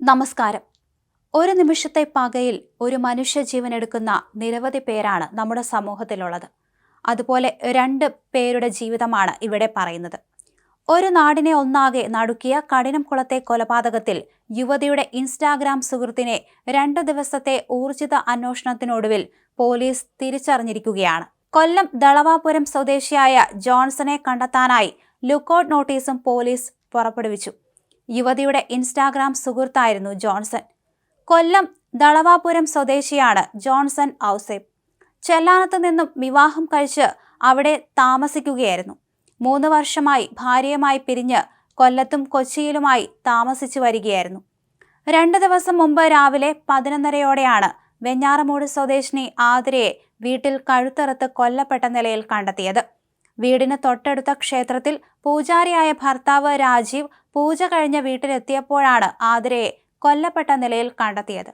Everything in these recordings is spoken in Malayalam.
നമസ്കാരം. ഒരു നിമിഷത്തെ പകയിൽ ഒരു മനുഷ്യ ജീവൻ എടുക്കുന്ന നിരവധി പേരാണ് നമ്മുടെ സമൂഹത്തിലുള്ളത്. അതുപോലെ രണ്ട് പേരുടെ ജീവിതമാണ് ഇവിടെ പറയുന്നത്. ഒരു നാടിനെ ഒന്നാകെ നടുക്കിയ കഠിനം കുളത്തെ കൊലപാതകത്തിൽ യുവതിയുടെ ഇൻസ്റ്റാഗ്രാം സുഹൃത്തിനെ രണ്ടു ദിവസത്തെ ഊർജിത അന്വേഷണത്തിനൊടുവിൽ പോലീസ് തിരിച്ചറിഞ്ഞിരിക്കുകയാണ്. കൊല്ലം ദളവാപുരം സ്വദേശിയായ ജോൺസനെ കണ്ടെത്താനായി ലുക്കൌട്ട് നോട്ടീസും പോലീസ് പുറപ്പെടുവിച്ചു. യുവതിയുടെ ഇൻസ്റ്റാഗ്രാം സുഹൃത്തായിരുന്നു ജോൺസൺ. കൊല്ലം ദളവാപുരം സ്വദേശിയാണ് ജോൺസൺ ഔസേബ് ചെല്ലാനത്ത് നിന്നും വിവാഹം കഴിച്ച് അവിടെ താമസിക്കുകയായിരുന്നു. മൂന്ന് വർഷമായി ഭാര്യയുമായി പിരിഞ്ഞ് കൊല്ലത്തും കൊച്ചിയിലുമായി താമസിച്ചു വരികയായിരുന്നു. രണ്ട് ദിവസം മുമ്പ് രാവിലെ പതിനൊന്നരയോടെയാണ് വെഞ്ഞാറമൂട് സ്വദേശിനി ആതിരയെ വീട്ടിൽ കഴുത്തറുത്ത് കൊല്ലപ്പെട്ട നിലയിൽ കണ്ടെത്തിയത്. വീടിന് തൊട്ടടുത്ത ക്ഷേത്രത്തിൽ പൂജാരിയായ ഭർത്താവ് രാജീവ് പൂജ കഴിഞ്ഞ വീട്ടിലെത്തിയപ്പോഴാണ് ആതിരയെ കൊല്ലപ്പെട്ട നിലയിൽ കണ്ടെത്തിയത്.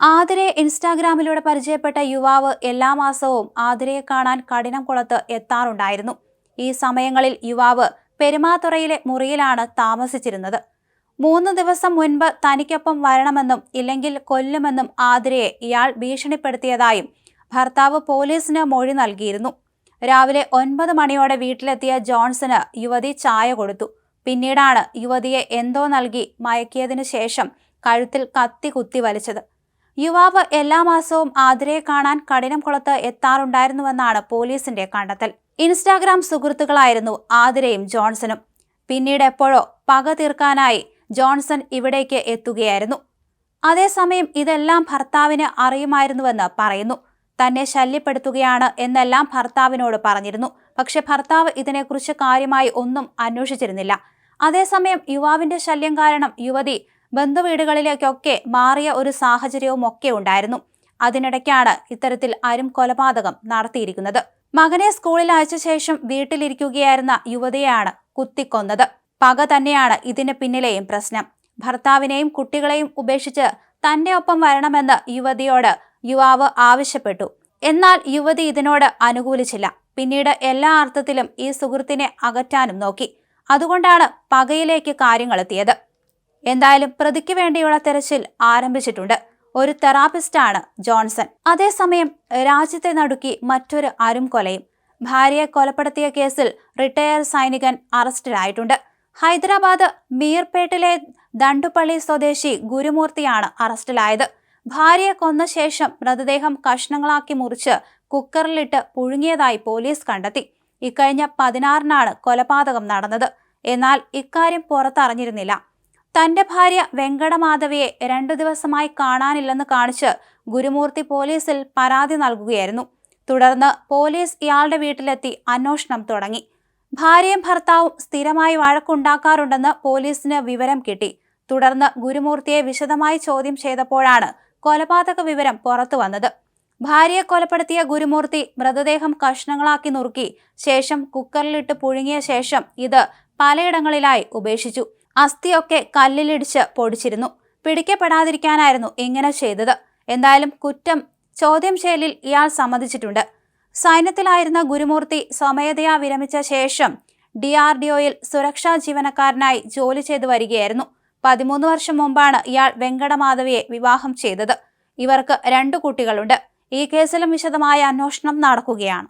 ആതിരയെ ഇൻസ്റ്റാഗ്രാമിലൂടെ പരിചയപ്പെട്ട യുവാവ് എല്ലാ മാസവും ആതിരയെ കാണാൻ കഠിനം കുളത്ത് എത്താറുണ്ടായിരുന്നു. ഈ സമയങ്ങളിൽ യുവാവ് പെരുമാതുറയിലെ മുറിയിലാണ് താമസിച്ചിരുന്നത്. മൂന്ന് ദിവസം മുൻപ് തനിക്കൊപ്പം വരണമെന്നും ഇല്ലെങ്കിൽ കൊല്ലുമെന്നും ആതിരയെ ഇയാൾ ഭീഷണിപ്പെടുത്തിയതായും ഭർത്താവ് പോലീസിന് മൊഴി നൽകിയിരുന്നു. രാവിലെ ഒൻപത് മണിയോടെ വീട്ടിലെത്തിയ ജോൺസന് യുവതി ചായ കൊടുത്തു. പിന്നീടാണ് യുവതിയെ എന്തോ നൽകി മയക്കിയതിനു ശേഷം കഴുത്തിൽ കത്തി കുത്തി വലിച്ചത്. യുവാവ് എല്ലാ മാസവും ആതിരയെ കാണാൻ കഠിനം കുളത്ത് എത്താറുണ്ടായിരുന്നുവെന്നാണ് പോലീസിന്റെ കണ്ടെത്തൽ. ഇൻസ്റ്റാഗ്രാം സുഹൃത്തുക്കളായിരുന്നു ആതിരയും ജോൺസണും പിന്നീട് എപ്പോഴോ പക തീർക്കാനായി ജോൺസൺ ഇവിടേക്ക് എത്തുകയായിരുന്നു. അതേസമയം ഇതെല്ലാം ഭർത്താവിന് അറിയുമായിരുന്നുവെന്ന് പറയുന്നു. തന്നെ ശല്യപ്പെടുത്തുകയാണ് എന്നെല്ലാം ഭർത്താവിനോട് പറഞ്ഞിരുന്നു. പക്ഷെ ഭർത്താവ് ഇതിനെക്കുറിച്ച് കാര്യമായി ഒന്നും അന്വേഷിച്ചിരുന്നില്ല. അതേസമയം യുവാവിന്റെ ശല്യം കാരണം യുവതി ബന്ധുവീടുകളിലേക്കൊക്കെ മാറിയ ഒരു സാഹചര്യവും ഒക്കെ ഉണ്ടായിരുന്നു. അതിനിടയ്ക്കാണ് ഇത്തരത്തിൽ അരും കൊലപാതകം നടത്തിയിരിക്കുന്നത്. മകനെ സ്കൂളിൽ അയച്ച ശേഷം വീട്ടിലിരിക്കുകയായിരുന്ന യുവതിയെയാണ് കുത്തിക്കൊന്നത്. പക തന്നെയാണ് ഇതിന് പിന്നിലെയും പ്രശ്നം. ഭർത്താവിനെയും കുട്ടികളെയും ഉപേക്ഷിച്ച് തന്റെ ഒപ്പം വരണമെന്ന് യുവതിയോട് യുവാവ് ആവശ്യപ്പെട്ടു. എന്നാൽ യുവതി ഇതിനോട് അനുകൂലിച്ചില്ല. പിന്നീട് എല്ലാ അർത്ഥത്തിലും ഈ സുഹൃത്തിനെ അകറ്റാനും നോക്കി. അതുകൊണ്ടാണ് പകയിലേക്ക് കാര്യങ്ങളെത്തിയത് എന്തായാലും പ്രതിക്ക് വേണ്ടിയുള്ള തെരച്ചിൽ ആരംഭിച്ചിട്ടുണ്ട്. ഒരു തെറാപ്പിസ്റ്റാണ് ജോൺസൺ. അതേസമയം രാജ്യത്തെ നടുക്കി മറ്റൊരു അരും കൊലയും ഭാര്യയെ കൊലപ്പെടുത്തിയ കേസിൽ റിട്ടയർ സൈനികൻ അറസ്റ്റിലായിട്ടുണ്ട്. ഹൈദരാബാദ് മീർപേട്ടിലെ ദണ്ടുപള്ളി സ്വദേശി ഗുരുമൂർത്തിയാണ് അറസ്റ്റിലായത്. ഭാര്യയെ കൊന്ന ശേഷം മൃതദേഹം കഷ്ണങ്ങളാക്കി മുറിച്ച് കുക്കറിലിട്ട് പുഴുങ്ങിയതായി പോലീസ് കണ്ടെത്തി. ഇക്കഴിഞ്ഞ പതിനാറിനാണ് കൊലപാതകം നടന്നത്. എന്നാൽ ഇക്കാര്യം പുറത്തറിഞ്ഞിരുന്നില്ല. തന്റെ ഭാര്യ വെങ്കടമാധവിയെ രണ്ടു ദിവസമായി കാണാനില്ലെന്ന് കാണിച്ച് ഗുരുമൂർത്തി പോലീസിൽ പരാതി നൽകുകയായിരുന്നു. തുടർന്ന് പോലീസ് ഇയാളുടെ വീട്ടിലെത്തി അന്വേഷണം തുടങ്ങി. ഭാര്യയും ഭർത്താവും സ്ഥിരമായി വഴക്കുണ്ടാക്കാറുണ്ടെന്ന് പോലീസിന് വിവരം കിട്ടി. തുടർന്ന് ഗുരുമൂർത്തിയെ വിശദമായി ചോദ്യം ചെയ്തപ്പോഴാണ് കൊലപാതക വിവരം പുറത്തു വന്നത്. ഭാര്യയെ കൊലപ്പെടുത്തിയ ഗുരുമൂർത്തി മൃതദേഹം കഷ്ണങ്ങളാക്കി നുറുക്കി ശേഷം കുക്കറിലിട്ട് പുഴുങ്ങിയ ശേഷം ഇത് പലയിടങ്ങളിലായി ഉപേക്ഷിച്ചു. അസ്ഥിയൊക്കെ കല്ലിലിടിച്ച് പൊടിച്ചിരുന്നു. പിടിക്കപ്പെടാതിരിക്കാനായിരുന്നു ഇങ്ങനെ ചെയ്തത്. എന്തായാലും കുറ്റം ചോദ്യം ചെയ്യലിൽ ഇയാൾ സമ്മതിച്ചിട്ടുണ്ട്. സൈന്യത്തിലായിരുന്ന ഗുരുമൂർത്തി സ്വമേധയാ വിരമിച്ച ശേഷം ഡി ആർ ഡി ഒയിൽ സുരക്ഷാ ജീവനക്കാരനായി ജോലി ചെയ്തു വരികയായിരുന്നു. പതിമൂന്ന് വർഷം മുമ്പാണ് ഇയാൾ വെങ്കടമാധവിയെ വിവാഹം ചെയ്തത്. ഇവർക്ക് രണ്ടു കുട്ടികളുണ്ട്. ഈ കേസിലും വിശദമായ അന്വേഷണം നടക്കുകയാണ്.